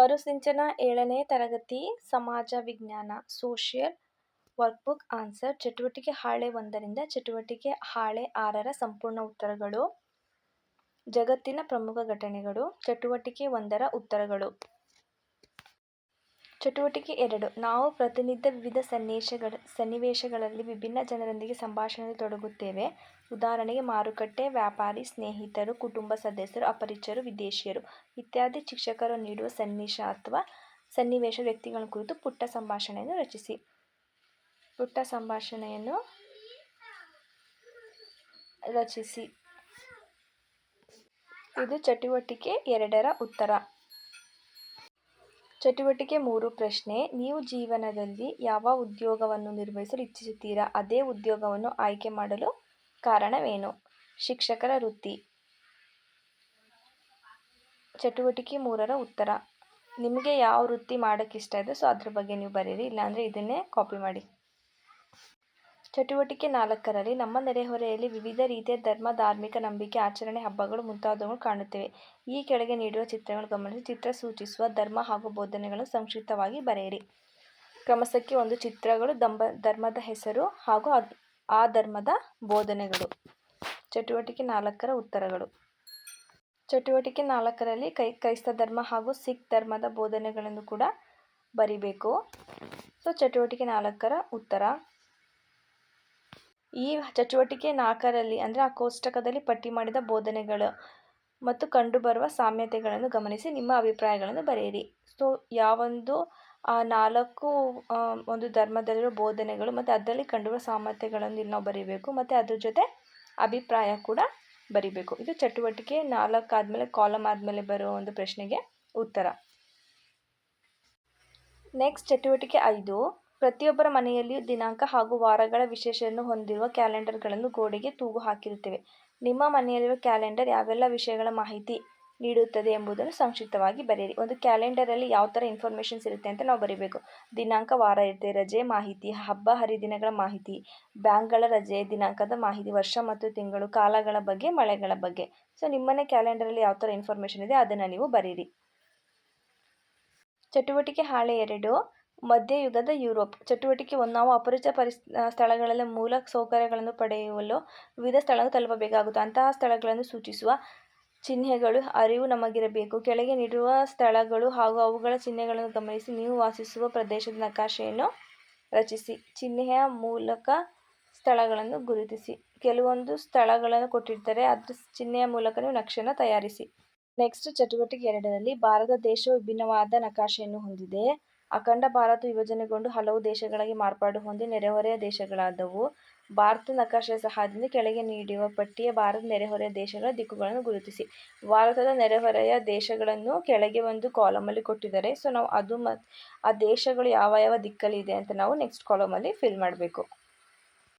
ಮರುಸಿಂಚನ ಏಳನೇ ತರಗತಿ ಸಮಾಜ ವಿಜ್ಞಾನ, ಸೋಷಿಯಲ್ ವರ್ಕ್ಬುಕ್ ಆನ್ಸರ್, ಚಟುವಟಿಕೆ ಹಾಳೆ ಒಂದರಿಂದ ಚಟುವಟಿಕೆ ಹಾಳೆ ಆರರ ಸಂಪೂರ್ಣ ಉತ್ತರಗಳು. ಜಗತ್ತಿನ ಪ್ರಮುಖ ಘಟನೆಗಳು, ಚಟುವಟಿಕೆ ಒಂದರ ಉತ್ತರಗಳು. ಚಟುವಟಿಕೆ ಎರಡು, ನಾವು ಪ್ರತಿನಿತ್ಯ ವಿವಿಧ ಸನ್ನಿವೇಶಗಳ, ಸನ್ನಿವೇಶಗಳಲ್ಲಿ ವಿಭಿನ್ನ ಜನರೊಂದಿಗೆ ಸಂಭಾಷಣೆಯಲ್ಲಿ ತೊಡಗುತ್ತೇವೆ. ಉದಾಹರಣೆಗೆ ಮಾರುಕಟ್ಟೆ ವ್ಯಾಪಾರಿ ಸ್ನೇಹಿತರು, ಕುಟುಂಬ ಸದಸ್ಯರು, ಅಪರಿಚಿತರು, ವಿದೇಶಿಯರು ಇತ್ಯಾದಿ ಶಿಕ್ಷಕರು ನೀಡುವ ಸನ್ನಿವೇಶ ಅಥವಾ ಸನ್ನಿವೇಶ ವ್ಯಕ್ತಿಗಳ ಕುರಿತು ಪುಟ್ಟ ಸಂಭಾಷಣೆಯನ್ನು ರಚಿಸಿ. ಪುಟ್ಟ ಸಂಭಾಷಣೆಯನ್ನು ರಚಿಸಿ. ಇದು ಚಟುವಟಿಕೆ ಎರಡರ ಉತ್ತರ. ಚಟುವಟಿಕೆ ಮೂರು ಪ್ರಶ್ನೆ, ನೀವು ಜೀವನದಲ್ಲಿ ಯಾವ ಉದ್ಯೋಗವನ್ನು ನಿರ್ವಹಿಸಲು ಇಚ್ಛಿಸುತ್ತೀರಾ? ಅದೇ ಉದ್ಯೋಗವನ್ನು ಆಯ್ಕೆ ಮಾಡಲು ಕಾರಣವೇನು? ಶಿಕ್ಷಕರ ವೃತ್ತಿ. ಚಟುವಟಿಕೆ ಮೂರರ ಉತ್ತರ. ನಿಮಗೆ ಯಾವ ವೃತ್ತಿ ಮಾಡೋಕ್ಕೆ ಇಷ್ಟ ಇದೆ, ಸೊ ಅದ್ರ ಬಗ್ಗೆ ನೀವು ಬರೀರಿ. ಇಲ್ಲಾಂದರೆ ಇದನ್ನೇ ಕಾಪಿ ಮಾಡಿ. ಚಟುವಟಿಕೆ ನಾಲ್ಕರಲ್ಲಿ ನಮ್ಮ ನೆರೆಹೊರೆಯಲ್ಲಿ ವಿವಿಧ ರೀತಿಯ ಧರ್ಮ, ಧಾರ್ಮಿಕ ನಂಬಿಕೆ, ಆಚರಣೆ ಹಬ್ಬಗಳು ಮುಂತಾದವುಗಳು ಕಾಣುತ್ತಿವೆ. ಈ ಕೆಳಗೆ ನೀಡಿರುವ ಚಿತ್ರಗಳನ್ನು ಗಮನಿಸಿ. ಚಿತ್ರ ಸೂಚಿಸುವ ಧರ್ಮ ಹಾಗೂ ಬೋಧನೆಗಳನ್ನು ಸಂಕ್ಷಿಪ್ತವಾಗಿ ಬರೆಯಿರಿ. ಕ್ರಮಸಕ್ಕೆ ಒಂದು ಚಿತ್ರಗಳು ದಂಬ, ಧರ್ಮದ ಹೆಸರು ಹಾಗೂ ಆ ಧರ್ಮದ ಬೋಧನೆಗಳು. ಚಟುವಟಿಕೆ ನಾಲ್ಕರ ಉತ್ತರಗಳು. ಚಟುವಟಿಕೆ ನಾಲ್ಕರಲ್ಲಿ ಕೈ, ಕ್ರೈಸ್ತ ಧರ್ಮ ಹಾಗೂ ಸಿಖ್ ಧರ್ಮದ ಬೋಧನೆಗಳನ್ನು ಕೂಡ ಬರಿಬೇಕು. ಸೊ, ಚಟುವಟಿಕೆ ನಾಲ್ಕರ ಉತ್ತರ. ಈ ಚಟುವಟಿಕೆ ನಾಲ್ಕರಲ್ಲಿ ಅಂದರೆ ಆ ಕೋಷ್ಟಕದಲ್ಲಿ ಪಟ್ಟಿ ಮಾಡಿದ ಬೋಧನೆಗಳು ಮತ್ತು ಕಂಡುಬರುವ ಸಾಮ್ಯತೆಗಳನ್ನು ಗಮನಿಸಿ ನಿಮ್ಮ ಅಭಿಪ್ರಾಯಗಳನ್ನು ಬರೆಯಿರಿ. ಸೊ, ಯಾವೊಂದು ಆ ನಾಲ್ಕು ಒಂದು ಧರ್ಮದಲ್ಲಿರೋ ಬೋಧನೆಗಳು ಮತ್ತು ಅದರಲ್ಲಿ ಕಂಡುಬರುವ ಸಾಮರ್ಥ್ಯಗಳನ್ನು ಇಲ್ಲಿ ನಾವು ಬರೀಬೇಕು ಮತ್ತು ಅದ್ರ ಜೊತೆ ಅಭಿಪ್ರಾಯ ಕೂಡ ಬರಿಬೇಕು. ಇದು ಚಟುವಟಿಕೆ ನಾಲ್ಕು ಆದಮೇಲೆ, ಕಾಲಮ್ ಆದಮೇಲೆ ಬರೋ ಒಂದು ಪ್ರಶ್ನೆಗೆ ಉತ್ತರ. ನೆಕ್ಸ್ಟ್ ಚಟುವಟಿಕೆ ಐದು, ಪ್ರತಿಯೊಬ್ಬರ ಮನೆಯಲ್ಲಿಯೂ ದಿನಾಂಕ ಹಾಗೂ ವಾರಗಳ ವಿಶೇಷವನ್ನು ಹೊಂದಿರುವ ಕ್ಯಾಲೆಂಡರ್ಗಳನ್ನು ಗೋಡೆಗೆ ತೂಗು ಹಾಕಿರುತ್ತೇವೆ. ನಿಮ್ಮ ಮನೆಯಲ್ಲಿರುವ ಕ್ಯಾಲೆಂಡರ್ ಯಾವೆಲ್ಲ ವಿಷಯಗಳ ಮಾಹಿತಿ? ನೀಡುತ್ತದೆ ಎಂಬುದನ್ನು ಸಂಕ್ಷಿಪ್ತವಾಗಿ ಬರೆಯಿರಿ. ಒಂದು ಕ್ಯಾಲೆಂಡರಲ್ಲಿ ಯಾವ ಥರ ಇನ್ಫಾರ್ಮೇಷನ್ಸ್ ಇರುತ್ತೆ ಅಂತ ನಾವು ಬರೀಬೇಕು. ದಿನಾಂಕ, ವಾರ ಇರುತ್ತೆ, ರಜೆ, ಮಾಹಿತಿ, ಹಬ್ಬ, ಹರಿದಿನಗಳ ಮಾಹಿತಿ, ಬ್ಯಾಂಕ್ಗಳ ರಜೆ, ದಿನಾಂಕದ ಮಾಹಿತಿ, ವರ್ಷ ಮತ್ತು ತಿಂಗಳು, ಕಾಲಗಳ ಬಗ್ಗೆ, ಮಳೆಗಳ ಬಗ್ಗೆ. ಸೊ ನಿಮ್ಮನೆ ಕ್ಯಾಲೆಂಡರಲ್ಲಿ ಯಾವ ಥರ ಇನ್ಫಾರ್ಮೇಷನ್ ಇದೆ ಅದನ್ನು ನೀವು ಬರೀರಿ. ಚಟುವಟಿಕೆ ಹಾಳೆ ಎರಡು ಮಧ್ಯಯುಗದ ಯುರೋಪ್. ಚಟುವಟಿಕೆ ಒಂದು, ನಾವು ಅಪರಿಚಿತ ಪರಿಸ್ ಸ್ಥಳಗಳಲ್ಲಿ ಮೂಲ ಸೌಕರ್ಯಗಳನ್ನು ಪಡೆಯಲು ವಿವಿಧ ಸ್ಥಳಗಳು ತಲುಪಬೇಕಾಗುತ್ತೆ ಅಂತಹ ಸ್ಥಳಗಳನ್ನು ಸೂಚಿಸುವ ಚಿಹ್ನೆಗಳು, ಅರಿವು ನಮಗಿರಬೇಕು. ಕೆಳಗೆ ನೀಡಿರುವ ಸ್ಥಳಗಳು ಹಾಗೂ ಅವುಗಳ ಚಿಹ್ನೆಗಳನ್ನು ಗಮನಿಸಿ ನೀವು ವಾಸಿಸುವ ಪ್ರದೇಶದ ನಕಾಶೆಯನ್ನು ರಚಿಸಿ. ಚಿಹ್ನೆಯ ಮೂಲಕ ಸ್ಥಳಗಳನ್ನು ಗುರುತಿಸಿ. ಕೆಲವೊಂದು ಸ್ಥಳಗಳನ್ನು ಕೊಟ್ಟಿರ್ತಾರೆ ಅದರ ಚಿಹ್ನೆಯ ಮೂಲಕ ನೀವು ನಕ್ಷೆನ ತಯಾರಿಸಿ. ನೆಕ್ಸ್ಟ್ ಚಟುವಟಿಕೆ ಎರಡರಲ್ಲಿ ಭಾರತ ದೇಶವು ವಿಭಿನ್ನವಾದ ನಕಾಶೆಯನ್ನು ಹೊಂದಿದೆ. ಅಖಂಡ ಭಾರತ ವಿಭಜನೆಗೊಂಡು ಹಲವು ದೇಶಗಳಾಗಿ ಮಾರ್ಪಾಡು ಹೊಂದಿ ನೆರೆಹೊರೆಯ ದೇಶಗಳಾದವು. ಭಾರತ ನಕಾಶೆಯ ಸಹಾಯದಿಂದ ಕೆಳಗೆ ನೀಡಿರುವ ಪಟ್ಟಿಯ ಭಾರತ ನೆರೆಹೊರೆಯ ದೇಶಗಳ ದಿಕ್ಕುಗಳನ್ನು ಗುರುತಿಸಿ. ಭಾರತದ ನೆರೆಹೊರೆಯ ದೇಶಗಳನ್ನು ಕೆಳಗೆ ಒಂದು ಕಾಲಮಲ್ಲಿ ಕೊಟ್ಟಿದ್ದಾರೆ. ಸೊ, ನಾವು ಅದು ಮತ್ತು ಆ ದೇಶಗಳು ಯಾವ ಯಾವ ದಿಕ್ಕಲ್ಲಿ ಇದೆ ಅಂತ ನಾವು ನೆಕ್ಸ್ಟ್ ಕಾಲಮಲ್ಲಿ ಫಿಲ್ ಮಾಡಬೇಕು.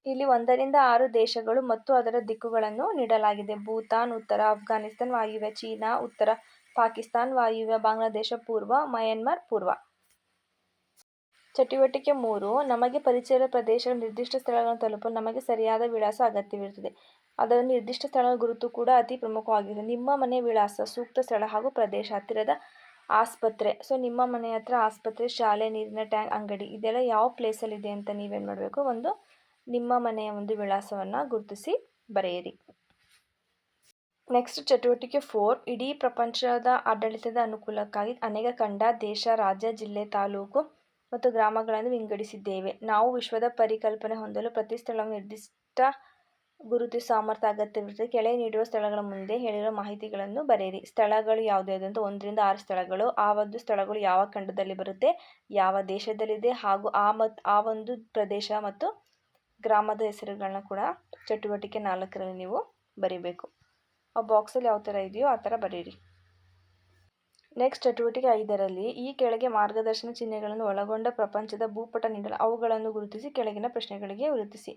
ಇಲ್ಲಿ ಒಂದರಿಂದ ಆರು ದೇಶಗಳು ಮತ್ತು ಅದರ ದಿಕ್ಕುಗಳನ್ನು ನೀಡಲಾಗಿದೆ. ಭೂತಾನ್, ಉತ್ತರ ಅಫ್ಘಾನಿಸ್ತಾನ್ ವಾಯುವ್ಯ ಚೀನಾ, ಉತ್ತರ ಪಾಕಿಸ್ತಾನ್ ವಾಯುವ್ಯ, ಬಾಂಗ್ಲಾದೇಶ ಪೂರ್ವ, ಮಯನ್ಮಾರ್ ಪೂರ್ವ. ಚಟುವಟಿಕೆ ಮೂರು, ನಮಗೆ ಪರಿಚಯದ ಪ್ರದೇಶ, ನಿರ್ದಿಷ್ಟ ಸ್ಥಳಗಳನ್ನು ತಲುಪಲು ನಮಗೆ ಸರಿಯಾದ ವಿಳಾಸ ಅಗತ್ಯವಿರುತ್ತದೆ. ಅದರ ನಿರ್ದಿಷ್ಟ ಸ್ಥಳಗಳ ಗುರುತು ಕೂಡ ಅತಿ ಪ್ರಮುಖವಾಗಿದೆ ನಿಮ್ಮ ಮನೆ ವಿಳಾಸ, ಸೂಕ್ತ ಸ್ಥಳ ಹಾಗೂ ಪ್ರದೇಶ, ಹತ್ತಿರದ ಆಸ್ಪತ್ರೆ. ಸೊ, ನಿಮ್ಮ ಮನೆ ಹತ್ರ ಆಸ್ಪತ್ರೆ, ಶಾಲೆ, ನೀರಿನ ಟ್ಯಾಂಕ್, ಅಂಗಡಿ ಇದೆಲ್ಲ ಯಾವ ಪ್ಲೇಸಲ್ಲಿದೆ ಅಂತ ನೀವೇನು ಮಾಡಬೇಕು? ಒಂದು ನಿಮ್ಮ ಮನೆಯ ಒಂದು ವಿಳಾಸವನ್ನು ಗುರುತಿಸಿ ಬರೆಯಿರಿ. ನೆಕ್ಸ್ಟ್ ಚಟುವಟಿಕೆ ಫೋರ್ ಇಡೀ ಪ್ರಪಂಚದ ಆಡಳಿತದ ಅನುಕೂಲಕ್ಕಾಗಿ ಅನೇಕ ಖಂಡ ದೇಶ, ರಾಜ್ಯ, ಜಿಲ್ಲೆ, ತಾಲೂಕು ಮತ್ತು ಗ್ರಾಮಗಳನ್ನು ವಿಂಗಡಿಸಿದ್ದೇವೆ. ನಾವು ವಿಶ್ವದ ಪರಿಕಲ್ಪನೆ ಹೊಂದಲು ಪ್ರತಿ ಸ್ಥಳವು ನಿರ್ದಿಷ್ಟ ಗುರುತು ಸಾಮರ್ಥ್ಯ ಅಗತ್ಯವಿರುತ್ತದೆ. ಕೆಳಗೆ ನೀಡುವ ಸ್ಥಳಗಳ ಮುಂದೆ ಹೇಳಿರುವ ಮಾಹಿತಿಗಳನ್ನು ಬರೆಯಿರಿ. ಸ್ಥಳಗಳು ಯಾವುದು ಅಂತ ಒಂದರಿಂದ ಆರು ಸ್ಥಳಗಳು. ಆ ಒಂದು ಸ್ಥಳಗಳು ಯಾವ ಖಂಡದಲ್ಲಿ ಬರುತ್ತೆ? ಯಾವ ದೇಶದಲ್ಲಿದೆ? ಹಾಗೂ ಆ ಮತ್ತು ಆ ಒಂದು ಪ್ರದೇಶ ಮತ್ತು ಗ್ರಾಮದ ಹೆಸರುಗಳನ್ನ ಕೂಡ ಚಟುವಟಿಕೆ ನಾಲ್ಕರಲ್ಲಿ ನೀವು ಬರೀಬೇಕು. ಆ ಬಾಕ್ಸಲ್ಲಿ ಯಾವ ಥರ ಇದೆಯೋ ಆ ಥರ ಬರೀರಿ. ನೆಕ್ಸ್ಟ್ ಚಟುವಟಿಕೆ ಐದರಲ್ಲಿ, ಈ ಕೆಳಗೆ ಮಾರ್ಗದರ್ಶನ ಚಿಹ್ನೆಗಳನ್ನು ಒಳಗೊಂಡ ಪ್ರಪಂಚದ ಭೂಪಟ ನೀಡಲು ಅವುಗಳನ್ನು ಗುರುತಿಸಿ, ಕೆಳಗಿನ ಪ್ರಶ್ನೆಗಳಿಗೆ ಗುರುತಿಸಿ.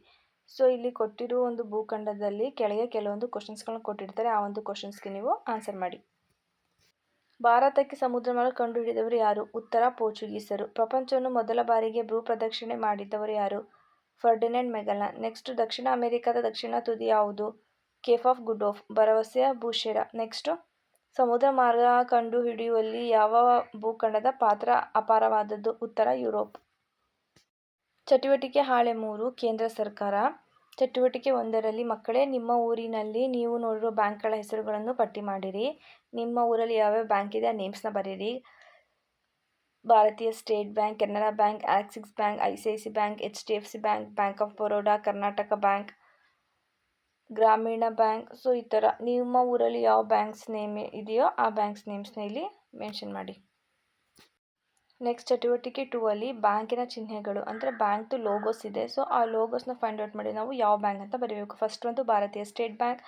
ಸೊ ಇಲ್ಲಿ ಕೊಟ್ಟಿರುವ ಒಂದು ಭೂಖಂಡದಲ್ಲಿ ಕೆಳಗೆ ಕೆಲವೊಂದು ಕ್ವಶನ್ಸ್ಗಳನ್ನು ಕೊಟ್ಟಿರ್ತಾರೆ. ಆ ಒಂದು ಕ್ವಶನ್ಸ್ಗೆ ನೀವು ಆನ್ಸರ್ ಮಾಡಿ. ಭಾರತಕ್ಕೆ ಸಮುದ್ರ ಮಾರ್ಗ ಕಂಡುಹಿಡಿದವರು ಯಾರು? ಉತ್ತರ ಪೋರ್ಚುಗೀಸರು. ಪ್ರಪಂಚವನ್ನು ಮೊದಲ ಬಾರಿಗೆ ಭೂ ಪ್ರದಕ್ಷಿಣೆ ಮಾಡಿದವರು ಯಾರು? ಫರ್ಡಿನೆಂಡ್ ಮೆಗಲಾನ್. ನೆಕ್ಸ್ಟ್, ದಕ್ಷಿಣ ಅಮೆರಿಕಾದ ದಕ್ಷಿಣ ತುದಿ ಯಾವುದು? Cape of good hope. ಭರವಸೆಯ ಭೂಶೇರ ನೆಕ್ಸ್ಟು ಸಮುದ್ರ ಮಾರ್ಗ ಕಂಡುಹಿಡಿಯುವಲ್ಲಿ ಯಾವ ಭೂಖಂಡದ ಪಾತ್ರ ಅಪಾರವಾದದ್ದು? ಉತ್ತರ, ಯುರೋಪ್. ಚಟುವಟಿಕೆ ಹಾಳೆ ಮೂರು, ಕೇಂದ್ರ ಸರ್ಕಾರ. ಚಟುವಟಿಕೆ ಒಂದರಲ್ಲಿ, ಮಕ್ಕಳೇ, ನಿಮ್ಮ ಊರಿನಲ್ಲಿ ನೀವು ನೋಡಿರುವ ಬ್ಯಾಂಕ್ಗಳ ಹೆಸರುಗಳನ್ನು ಪಟ್ಟಿ ಮಾಡಿರಿ. ನಿಮ್ಮ ಊರಲ್ಲಿ ಯಾವ್ಯಾವ ಬ್ಯಾಂಕ್ ಇದೆ ಆ ನೇಮ್ಸ್ನ ಬರೀರಿ Bharatiya state bank, Canara bank, Axis bank, I C I C bank, H D F C bank bank of Baroda, Karnataka bank Grameen bank. So ಈ ಥರ ನಿಮ್ಮ ಊರಲ್ಲಿ ಯಾವ ಬ್ಯಾಂಕ್ಸ್ ನೇಮ್ ಇದೆಯೋ ಆ ಬ್ಯಾಂಕ್ಸ್ ನೇಮ್ಸ್ನ ಇಲ್ಲಿ ಮೆನ್ಷನ್ ಮಾಡಿ. ನೆಕ್ಸ್ಟ್ ಚಟುವಟಿಕೆ ಟೂ ಅಲ್ಲಿ ಬ್ಯಾಂಕಿನ ಚಿಹ್ನೆಗಳು. ಅಂದರೆ ಬ್ಯಾಂಕ್ದು ಲೋಗೋಸ್ ಇದೆ. ಸೊ ಆ ಲೋಗೋಸ್ನ ಫೈಂಡ್ ಔಟ್ ಮಾಡಿ ನಾವು ಯಾವ ಬ್ಯಾಂಕ್ ಅಂತ ಬರೀಬೇಕು. ಫಸ್ಟ್ ಒಂದು Bharatiya state bank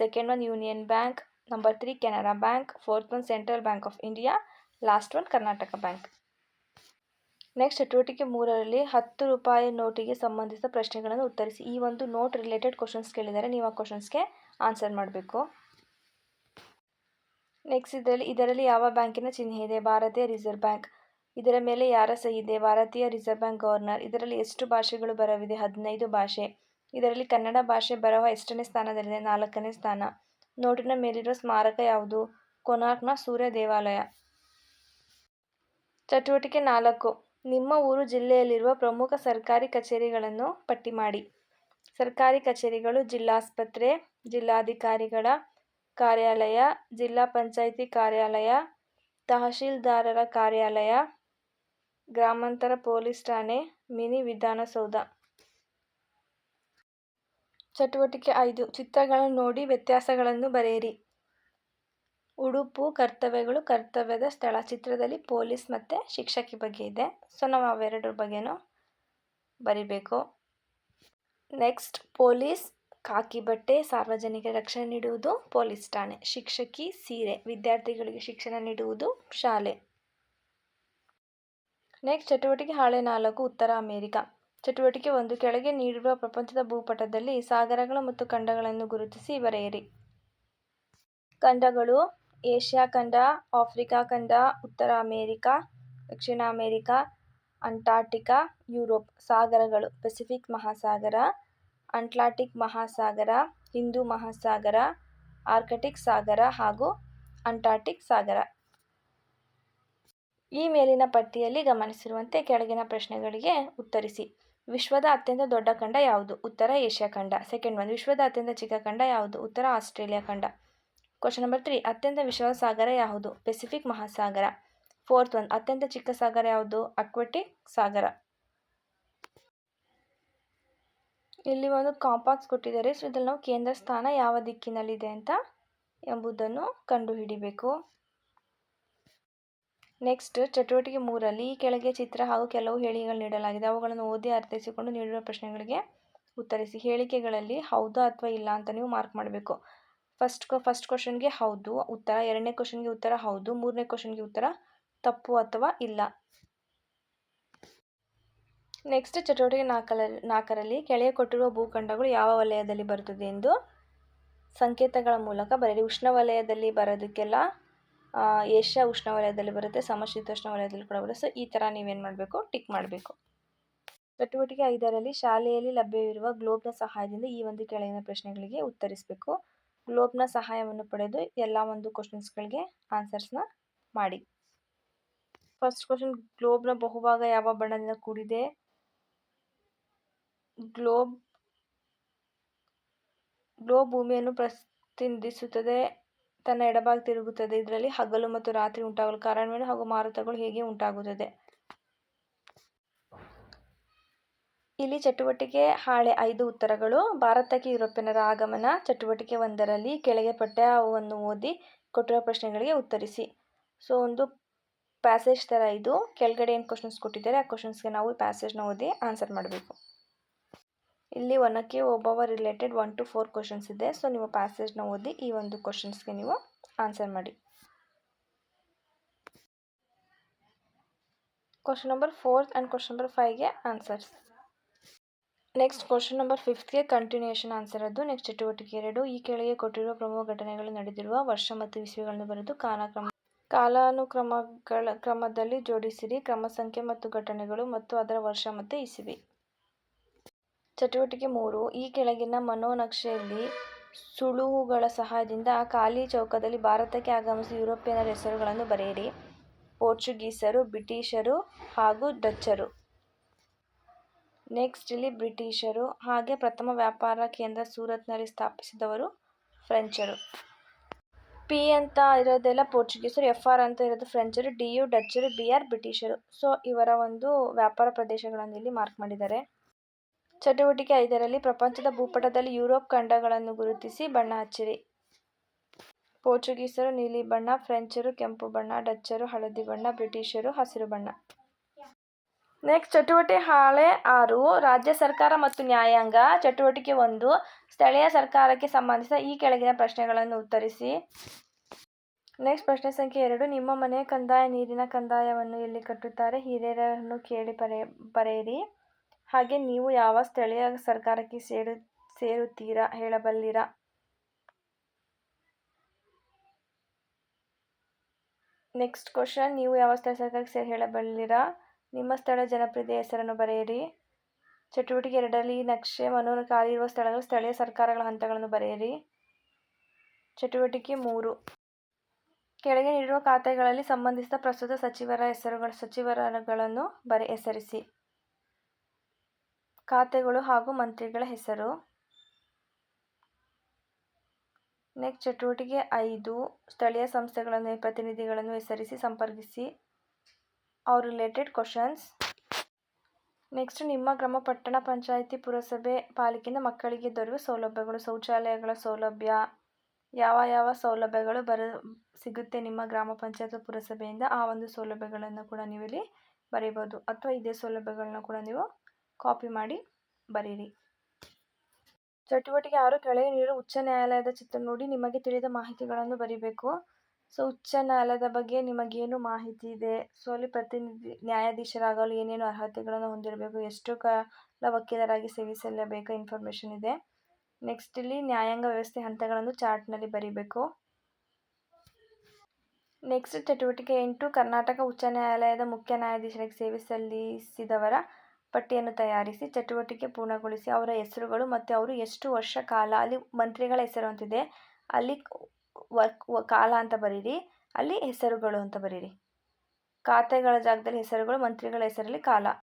second one union bank number three Canara bank fourth one central bank of India last one Karnataka bank. Next ಚಟುವಟಿಕೆ ಮೂರರಲ್ಲಿ ಹತ್ತು ರೂಪಾಯಿ ನೋಟಿಗೆ ಸಂಬಂಧಿಸಿದ ಪ್ರಶ್ನೆಗಳನ್ನು ಉತ್ತರಿಸಿ. ಈ ಒಂದು ನೋಟ್ ರಿಲೇಟೆಡ್ ಕ್ವಶನ್ಸ್ ಕೇಳಿದರೆ ನೀವು ಆ ಕ್ವಶನ್ಸ್ಗೆ ಆನ್ಸರ್ ಮಾಡಬೇಕು. ನೆಕ್ಸ್ಟ್ ಇದರಲ್ಲಿ ಇದರಲ್ಲಿ ಯಾವ ಬ್ಯಾಂಕಿನ ಚಿಹ್ನೆ ಇದೆ? ಭಾರತೀಯ ರಿಸರ್ವ್ ಬ್ಯಾಂಕ್ ಇದರ ಮೇಲೆ ಯಾರ ಸಹಿ ಇದೆ? ಭಾರತೀಯ ರಿಸರ್ವ್ ಬ್ಯಾಂಕ್ ಗವರ್ನರ್ ಇದರಲ್ಲಿ ಎಷ್ಟು ಭಾಷೆಗಳು ಬರವಿದೆ? ಹದಿನೈದು ಭಾಷೆ. ಇದರಲ್ಲಿ ಕನ್ನಡ ಭಾಷೆ ಬರಹ ಎಷ್ಟನೇ ಸ್ಥಾನದಲ್ಲಿದೆ? ನಾಲ್ಕನೇ ಸ್ಥಾನ. ನೋಟಿನ ಮೇಲಿರುವ ಸ್ಮಾರಕ ಯಾವುದು? ಕೊನಾರ್ಕ್ನ ಸೂರ್ಯ ದೇವಾಲಯ. ಚಟುವಟಿಕೆ ನಾಲ್ಕು. ನಿಮ್ಮ ಊರು ಜಿಲ್ಲೆಯಲ್ಲಿರುವ ಪ್ರಮುಖ ಸರ್ಕಾರಿ ಕಚೇರಿಗಳನ್ನು ಪಟ್ಟಿ ಮಾಡಿ. ಸರ್ಕಾರಿ ಕಚೇರಿಗಳು ಜಿಲ್ಲಾಸ್ಪತ್ರೆ, ಜಿಲ್ಲಾಧಿಕಾರಿಗಳ ಕಾರ್ಯಾಲಯ, ಜಿಲ್ಲಾ ಪಂಚಾಯಿತಿ ಕಾರ್ಯಾಲಯ, ತಹಶೀಲ್ದಾರರ ಕಾರ್ಯಾಲಯ, ಗ್ರಾಮಾಂತರ ಪೊಲೀಸ್ ಠಾಣೆ, ಮಿನಿ ವಿಧಾನಸೌಧ. ಚಟುವಟಿಕೆ ಐದು. ಚಿತ್ರಗಳನ್ನು ನೋಡಿ ವ್ಯತ್ಯಾಸಗಳನ್ನು ಬರೆಯಿರಿ. ಉಡುಪು, ಕರ್ತವ್ಯಗಳು, ಕರ್ತವ್ಯದ ಸ್ಥಳ. ಚಿತ್ರದಲ್ಲಿ ಪೊಲೀಸ್ ಮತ್ತು ಶಿಕ್ಷಕಿ ಬಗ್ಗೆ ಇದೆ. ಸೊ, ನಾವು ಅವೆರಡರ ಬಗ್ಗೆನೂ ಬರಿಬೇಕು. ನೆಕ್ಸ್ಟ್, ಪೊಲೀಸ್ ಕಾಕಿ ಬಟ್ಟೆ ಸಾರ್ವಜನಿಕ ರಕ್ಷಣೆ ನೀಡುವುದು ಪೊಲೀಸ್ ಠಾಣೆ. ಶಿಕ್ಷಕಿ ಸೀರೆ, ವಿದ್ಯಾರ್ಥಿಗಳಿಗೆ ಶಿಕ್ಷಣ ನೀಡುವುದು ಶಾಲೆ. ನೆಕ್ಸ್ಟ್, ಚಟುವಟಿಕೆ ಹಾಳೆ ನಾಲ್ಕು, ಉತ್ತರ ಅಮೆರಿಕ. ಚಟುವಟಿಕೆ ಒಂದು, ಕೆಳಗೆ ನೀಡಿರುವ ಪ್ರಪಂಚದ ಭೂಪಟದಲ್ಲಿ ಸಾಗರಗಳು ಮತ್ತು ಖಂಡಗಳನ್ನು ಗುರುತಿಸಿ ಬರೆಯಿರಿ. ಖಂಡಗಳು ಏಷ್ಯಾ ಖಂಡ, ಆಫ್ರಿಕಾ ಖಂಡ, ಉತ್ತರ ಅಮೇರಿಕಾ, ದಕ್ಷಿಣ ಅಮೇರಿಕಾ ಅಂಟಾರ್ಟಿಕಾ ಯುರೋಪ್ ಸಾಗರಗಳು, ಪೆಸಿಫಿಕ್ ಮಹಾಸಾಗರ, ಅಟ್ಲಾಂಟಿಕ್ ಮಹಾಸಾಗರ, ಹಿಂದೂ ಮಹಾಸಾಗರ, ಆರ್ಕಟಿಕ್ ಸಾಗರ ಹಾಗೂ ಅಂಟಾರ್ಟಿಕ್ ಸಾಗರ. ಈ ಮೇಲಿನ ಪಟ್ಟಿಯಲ್ಲಿ ಗಮನಿಸಿರುವಂತೆ ಕೆಳಗಿನ ಪ್ರಶ್ನೆಗಳಿಗೆ ಉತ್ತರಿಸಿ. ವಿಶ್ವದ ಅತ್ಯಂತ ದೊಡ್ಡ ಖಂಡ ಯಾವುದು? ಉತ್ತರ ಏಷ್ಯಾ ಖಂಡ. Second one. ವಿಶ್ವದ ಅತ್ಯಂತ ಚಿಕ್ಕ ಖಂಡ ಯಾವುದು? ಉತ್ತರ ಆಸ್ಟ್ರೇಲಿಯಾ ಖಂಡ. ಕ್ವಶನ್ ನಂಬರ್ ತ್ರೀ ಅತ್ಯಂತ ವಿಶಾಲ ಸಾಗರ ಯಾವುದು? ಪೆಸಿಫಿಕ್ ಮಹಾಸಾಗರ. ಫೋರ್ತ್ ಒನ್ ಅತ್ಯಂತ ಚಿಕ್ಕ ಸಾಗರ ಯಾವುದು? ಅಕ್ವೆಟಿಕ್ ಸಾಗರ. ಇಲ್ಲಿ ಒಂದು ಕಾಂಪಾಕ್ಸ್ ಕೊಟ್ಟಿದ್ದಾರೆ. ಸೊ ಇದ್ರಲ್ಲಿ ನಾವು ಕೇಂದ್ರ ಸ್ಥಾನ ಯಾವ ದಿಕ್ಕಿನಲ್ಲಿದೆ ಅಂತ ಎಂಬುದನ್ನು ಕಂಡುಹಿಡಿಬೇಕು. ನೆಕ್ಸ್ಟ್ ಚಟುವಟಿಕೆ ಮೂರಲ್ಲಿ ಈ ಕೆಳಗೆ ಚಿತ್ರ ಹಾಗೂ ಕೆಲವು ಹೇಳಿಕೆಗಳು ನೀಡಲಾಗಿದೆ. ಅವುಗಳನ್ನು ಓದಿ ಅರ್ಥೈಸಿಕೊಂಡು ನೀಡಿರುವ ಪ್ರಶ್ನೆಗಳಿಗೆ ಉತ್ತರಿಸಿ. ಹೇಳಿಕೆಗಳಲ್ಲಿ ಹೌದಾ ಅಥವಾ ಇಲ್ಲ ಅಂತ ನೀವು ಮಾರ್ಕ್ ಮಾಡಬೇಕು. ಫಸ್ಟ್ ಫಸ್ಟ್ ಕ್ವಶನ್ಗೆ ಹೌದು, ಉತ್ತರ, ಎರಡನೇ ಕ್ವಶನ್ಗೆ ಉತ್ತರ ಹೌದು, ಮೂರನೇ ಕ್ವಶನ್ಗೆ ಉತ್ತರ ತಪ್ಪು ಅಥವಾ ಇಲ್ಲ. ನೆಕ್ಸ್ಟ್ ಚಟುವಟಿಕೆ ನಾಲ್ಕರಲ್ಲಿ ನಾಲ್ಕರಲ್ಲಿ ಕೆಳಗೆ ಕೊಟ್ಟಿರುವ ಭೂಖಂಡಗಳು ಯಾವ ವಲಯದಲ್ಲಿ ಬರುತ್ತದೆ ಎಂದು ಸಂಕೇತಗಳ ಮೂಲಕ ಬರೆಯಿರಿ. ಉಷ್ಣವಲಯದಲ್ಲಿ ಬರೋದಕ್ಕೆಲ್ಲ ಏಷ್ಯಾ ಉಷ್ಣವಲಯದಲ್ಲಿ ಬರುತ್ತೆ ಸಮಶೀತೋಷ್ಣ ವಲಯದಲ್ಲಿ ಕೂಡ ಬರುತ್ತೆ. ಸೊ ಈ ಥರ ನೀವೇನು ಮಾಡಬೇಕು? ಟಿಕ್ ಮಾಡಬೇಕು. ಚಟುವಟಿಕೆ ಐದರಲ್ಲಿ ಶಾಲೆಯಲ್ಲಿ ಲಭ್ಯವಿರುವ ಗ್ಲೋಬ್ನ ಸಹಾಯದಿಂದ ಈ ಒಂದು ಕೆಳಗಿನ ಪ್ರಶ್ನೆಗಳಿಗೆ ಉತ್ತರಿಸಬೇಕು. ಗ್ಲೋಬ್ನ ಸಹಾಯವನ್ನು ಪಡೆದು ಎಲ್ಲ ಒಂದು ಕ್ವಶನ್ಸ್ಗಳಿಗೆ ಆನ್ಸರ್ಸ್ನ ಮಾಡಿ. ಫಸ್ಟ್ ಕ್ವಶನ್ ಗ್ಲೋಬ್ನ ಬಹುಭಾಗ ಯಾವ ಬಣ್ಣದಿಂದ ಕೂಡಿದೆ? ಗ್ಲೋಬ್ ಗ್ಲೋಬ್ ಭೂಮಿಯನ್ನು ಪ್ರತಿನಿಧಿಸುತ್ತದೆ, ತನ್ನ ಎಡಭಾಗ ತಿರುಗುತ್ತದೆ, ಇದರಲ್ಲಿ ಹಗಲು ಮತ್ತು ರಾತ್ರಿ ಉಂಟಾಗಲು ಕಾರಣವೇನು ಹಾಗೂ ಮಾರುತಗಳು ಹೇಗೆ ಉಂಟಾಗುತ್ತದೆ? ಇಲ್ಲಿ ಚಟುವಟಿಕೆ ಹಾಳೆ ಐದು ಉತ್ತರಗಳು, ಭಾರತಕ್ಕೆ ಯುರೋಪಿಯನ್ನರ ಆಗಮನ ಚಟುವಟಿಕೆ ಒಂದರಲ್ಲಿ ಕೆಳಗೆ ಪಠ್ಯವನ್ನು ಓದಿ ಕೊಟ್ಟಿರೋ ಪ್ರಶ್ನೆಗಳಿಗೆ ಉತ್ತರಿಸಿ. ಸೊ ಒಂದು ಪ್ಯಾಸೇಜ್ ಥರ ಇದು. ಕೆಳಗಡೆ ಏನು ಕ್ವಶನ್ಸ್ ಕೊಟ್ಟಿದ್ದಾರೆ, ಆ ಕ್ವಶನ್ಸ್ಗೆ ನಾವು ಪ್ಯಾಸೇಜ್ನ ಓದಿ ಆನ್ಸರ್ ಮಾಡಬೇಕು. ಇಲ್ಲಿ ಒನಕ್ಕೆ ಒಬ್ಬವ related one two four questions ಇದೆ. ಸೊ ನೀವು ಪ್ಯಾಸೇಜ್ನ ಓದಿ ಈ ಒಂದು ಕ್ವಶನ್ಸ್ಗೆ ನೀವು ಆನ್ಸರ್ ಮಾಡಿ. Question number fourth and question number ಫೈವ್ಗೆ answers next question number ಫಿಫ್ತ್ಗೆ ಕಂಟಿನ್ಯೂಷನ್ ಆನ್ಸರ್ ಅದು. ನೆಕ್ಸ್ಟ್ ಚಟುವಟಿಕೆ ಎರಡು. ಈ ಕೆಳಗೆ ಕೊಟ್ಟಿರುವ ಪ್ರಮುಖ ಘಟನೆಗಳು ನಡೆದಿರುವ ವರ್ಷ ಮತ್ತು ಇಸ್ವಿಗಳನ್ನು ಬರೆದು ಕಾಲಕ್ರಮ ಕಾಲಾನುಕ್ರಮಗಳ ಕ್ರಮದಲ್ಲಿ ಜೋಡಿಸಿರಿ. ಕ್ರಮ ಸಂಖ್ಯೆ ಮತ್ತು ಘಟನೆಗಳು ಮತ್ತು ಅದರ ವರ್ಷ ಮತ್ತು ಇಸಿವಿ ಚಟುವಟಿಕೆ ಮೂರು. ಈ ಕೆಳಗಿನ ಮನೋನಕ್ಷೆಯಲ್ಲಿ ಸುಳುವುಗಳ ಸಹಾಯದಿಂದ ಖಾಲಿ ಚೌಕದಲ್ಲಿ ಭಾರತಕ್ಕೆ ಆಗಮಿಸಿ ಯುರೋಪಿಯನ್ನರ ಹೆಸರುಗಳನ್ನು ಬರೆಯಿರಿ. ಪೋರ್ಚುಗೀಸರು, ಬ್ರಿಟಿಷರು ಹಾಗೂ ಡಚ್ಚರು. ನೆಕ್ಸ್ಟ್ ಇಲ್ಲಿ ಬ್ರಿಟಿಷರು ಹಾಗೆ ಪ್ರಥಮ ವ್ಯಾಪಾರ ಕೇಂದ್ರ ಸೂರತ್ನಲ್ಲಿ ಸ್ಥಾಪಿಸಿದವರು ಫ್ರೆಂಚರು. ಪಿ ಅಂತ ಇರೋದೆಲ್ಲ ಪೋರ್ಚುಗೀಸರು, ಎಫ್ ಆರ್ ಅಂತ ಇರೋದು ಫ್ರೆಂಚರು, ಡಿ ಯು, ಡಚ್ಚರು, ಬಿ ಆರ್ ಬ್ರಿಟಿಷರು. ಸೊ, ಇವರ ಒಂದು ವ್ಯಾಪಾರ ಪ್ರದೇಶಗಳನ್ನು ಇಲ್ಲಿ ಮಾರ್ಕ್ ಮಾಡಿದ್ದಾರೆ. ಚಟುವಟಿಕೆ ಐದರಲ್ಲಿ ಪ್ರಪಂಚದ ಭೂಪಟದಲ್ಲಿ ಯುರೋಪ್ ಖಂಡಗಳನ್ನು ಗುರುತಿಸಿ ಬಣ್ಣ ಹಚ್ಚಿರಿ. ಪೋರ್ಚುಗೀಸರು ನೀಲಿ ಬಣ್ಣ, ಫ್ರೆಂಚರು ಕೆಂಪು ಬಣ್ಣ, ಡಚ್ಚರು ಹಳದಿ ಬಣ್ಣ, ಬ್ರಿಟಿಷರು ಹಸಿರು ಬಣ್ಣ. ನೆಕ್ಸ್ಟ್ ಚಟುವಟಿಕೆ ಹಾಳೆ ಆರು, ರಾಜ್ಯ ಸರ್ಕಾರ ಮತ್ತು ನ್ಯಾಯಾಂಗ. ಚಟುವಟಿಕೆ ಒಂದು, ಸ್ಥಳೀಯ ಸರ್ಕಾರಕ್ಕೆ ಸಂಬಂಧಿಸಿದ ಈ ಕೆಳಗಿನ ಪ್ರಶ್ನೆಗಳನ್ನು ಉತ್ತರಿಸಿ. ನೆಕ್ಸ್ಟ್ ಪ್ರಶ್ನೆ ಸಂಖ್ಯೆ ಎರಡು, ನಿಮ್ಮ ಮನೆ ಕಂದಾಯ, ನೀರಿನ ಕಂದಾಯವನ್ನು ಎಲ್ಲಿ ಕಟ್ಟುತ್ತಾರೆ? ಹಿರಿಯರನ್ನು ಕೇಳಿ ಬರೆ ಬರೆಯಿರಿ ಹಾಗೆ ನೀವು ಯಾವ ಸ್ಥಳೀಯ ಸರ್ಕಾರಕ್ಕೆ ಸೇರು, ಸೇರುತ್ತೀರಾ? ಹೇಳಬಲ್ಲಿರಾ? ನೆಕ್ಸ್ಟ್ ಕ್ವಶನ್ ನೀವು ಯಾವ ಸ್ಥಳ ಸರ್ಕಾರಕ್ಕೆ ಸೇರಿ, ಹೇಳಬಲ್ಲಿರಾ? ನಿಮ್ಮ ಸ್ಥಳ ಜನಪ್ರಿಯ ಹೆಸರನ್ನು ಬರೆಯಿರಿ. ಚಟುವಟಿಕೆ ಎರಡರಲ್ಲಿ ಈ ನಕ್ಷೆ ಮನೋ ಖಾಲಿ ಇರುವ ಸ್ಥಳಗಳು ಸ್ಥಳೀಯ ಸರ್ಕಾರಗಳ ಹಂತಗಳನ್ನು ಬರೆಯಿರಿ. ಚಟುವಟಿಕೆ ಮೂರು. ಕೆಳಗೆ ನೀಡಿರುವ ಖಾತೆಗಳಲ್ಲಿ ಸಂಬಂಧಿಸಿದ ಪ್ರಸ್ತುತ ಸಚಿವರ ಹೆಸರುಗಳ ಸಚಿವರಗಳನ್ನು ಬರೆ, ಹೆಸರಿಸಿ. ಖಾತೆಗಳು ಹಾಗೂ ಮಂತ್ರಿಗಳ ಹೆಸರು. ನೆಕ್ಸ್ಟ್, ಚಟುವಟಿಕೆ ಐದು. ಸ್ಥಳೀಯ ಸಂಸ್ಥೆಗಳನ್ನು, ಪ್ರತಿನಿಧಿಗಳನ್ನು ಹೆಸರಿಸಿ ಸಂಪರ್ಕಿಸಿ. ಅವ್ರ ರಿಲೇಟೆಡ್ ಕ್ವಶನ್ಸ್ ನೆಕ್ಸ್ಟ್ ನಿಮ್ಮ ಗ್ರಾಮ ಪಟ್ಟಣ ಪಂಚಾಯಿತಿ ಪುರಸಭೆ ಪಾಲಿಕೆಯಿಂದ ಮಕ್ಕಳಿಗೆ ದೊರೆಯುವ ಸೌಲಭ್ಯಗಳು, ಶೌಚಾಲಯಗಳ ಸೌಲಭ್ಯ, ಯಾವ ಯಾವ ಸೌಲಭ್ಯಗಳು ಬರ, ಸಿಗುತ್ತೆ ನಿಮ್ಮ ಗ್ರಾಮ ಪಂಚಾಯತ್ ಪುರಸಭೆಯಿಂದ? ಆ ಒಂದು ಸೌಲಭ್ಯಗಳನ್ನು ಕೂಡ ನೀವು ಇಲ್ಲಿ ಬರೀಬೋದು ಅಥವಾ ಇದೇ ಸೌಲಭ್ಯಗಳನ್ನ ಕೂಡ ನೀವು ಕಾಪಿ ಮಾಡಿ ಬರೀರಿ. ಚಟುವಟಿಕೆ ಆರು, ಕೆಳಗೆ ನೀರು ಉಚ್ಚ ನ್ಯಾಯಾಲಯದ ಚಿತ್ರ ನೋಡಿ ನಿಮಗೆ ತಿಳಿದ ಮಾಹಿತಿಗಳನ್ನು ಬರೀಬೇಕು. ಸೊ, ಉಚ್ಚ ನ್ಯಾಯಾಲಯದ ಬಗ್ಗೆ ನಿಮಗೇನು ಮಾಹಿತಿ ಇದೆ? ಸೊ ಅಲ್ಲಿ ಪ್ರತಿನಿಧಿ, ನ್ಯಾಯಾಧೀಶರಾಗಲು ಏನೇನು ಅರ್ಹತೆಗಳನ್ನು ಹೊಂದಿರಬೇಕು? ಎಷ್ಟು ಕಾಲ ವಕೀಲರಾಗಿ ಸೇವಿಸಲೇಬೇಕು ಇನ್ಫಾರ್ಮೇಷನ್ ಇದೆ. ನೆಕ್ಸ್ಟ್ ಇಲ್ಲಿ ನ್ಯಾಯಾಂಗ ವ್ಯವಸ್ಥೆ ಹಂತಗಳನ್ನು ಚಾರ್ಟ್ನಲ್ಲಿ ಬರೀಬೇಕು. ನೆಕ್ಸ್ಟ್ ಚಟುವಟಿಕೆ ಎಂಟು, ಕರ್ನಾಟಕ ಉಚ್ಚ ನ್ಯಾಯಾಲಯದ ಮುಖ್ಯ ನ್ಯಾಯಾಧೀಶರಿಗೆ ಸೇವೆ ಸಲ್ಲಿಸಿದವರ ಪಟ್ಟಿಯನ್ನು ತಯಾರಿಸಿ, ಚಟುವಟಿಕೆ ಪೂರ್ಣಗೊಳಿಸಿ, ಅವರ ಹೆಸರುಗಳು ಮತ್ತು ಅವರು ಎಷ್ಟು ವರ್ಷ ಕಾಲ ಅಲ್ಲಿ ಮಂತ್ರಿಗಳ ಹೆಸರು ಅಂತಿದೆ. ಅಲ್ಲಿ ವರ್ಕ್ ಕಾಲ ಅಂತ ಬರೀರಿ. ಅಲ್ಲಿ ಹೆಸರುಗಳು ಅಂತ ಬರೀರಿ. ಖಾತೆಗಳ ಜಾಗದಲ್ಲಿ ಹೆಸರುಗಳು ಮಂತ್ರಿಗಳ ಹೆಸರಲ್ಲಿ ಕಾಲ.